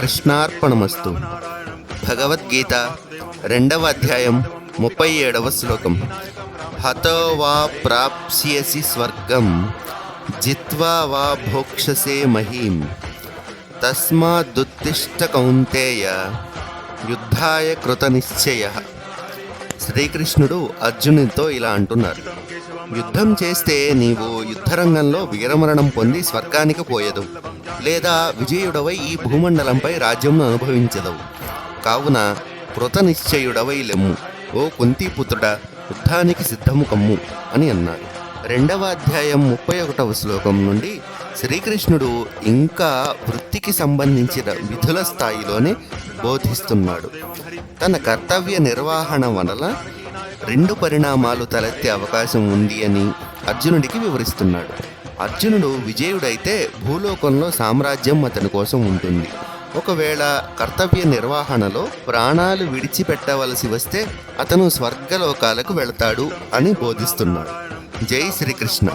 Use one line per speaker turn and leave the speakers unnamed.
కృష్ణార్పణమస్తు. భగవద్గీత రెండవ అధ్యాయం ముప్పై ఏడవ శ్లోకం. హతో వా ప్రాప్స్యసి స్వర్గం జిత్వా వా భోక్షసే మహీం. తస్మాదుత్తిష్ట కౌంతేయ యుద్ధాయ కృతనిశ్చయ శ్రీకృష్ణుడు అర్జునుడితో ఇలా అంటున్నారు. యుద్ధం చేస్తే నీవు యుద్ధరంగంలో వీరమరణం పొంది స్వర్గానికి పోయదు లేదా విజయుడవై ఈ భూమండలంపై రాజ్యంను అనుభవించదవు. కావున కృతనిశ్చయుడవై లెమ్ము ఓ కుంతిపుత్రుడ యుద్ధానికి సిద్ధము కమ్ము అని అన్నారు రెండవ అధ్యాయం ముప్పై ఒకటవ శ్లోకం నుండి శ్రీకృష్ణుడు ఇంకా వృత్తికి సంబంధించిన విధుల స్థాయిలోనే బోధిస్తున్నాడు. తన కర్తవ్య నిర్వహణ వలన రెండు పరిణామాలు తలెత్తే అవకాశం ఉంది అని అర్జునుడికి వివరిస్తున్నాడు. అర్జునుడు విజయుడైతే భూలోకంలో సామ్రాజ్యం అతని కోసం ఉంటుంది. ఒకవేళ కర్తవ్య నిర్వహణలో ప్రాణాలు విడిచిపెట్టవలసి వస్తే అతను స్వర్గలోకాలకు వెళతాడు అని బోధిస్తున్నాడు. జై శ్రీకృష్ణ.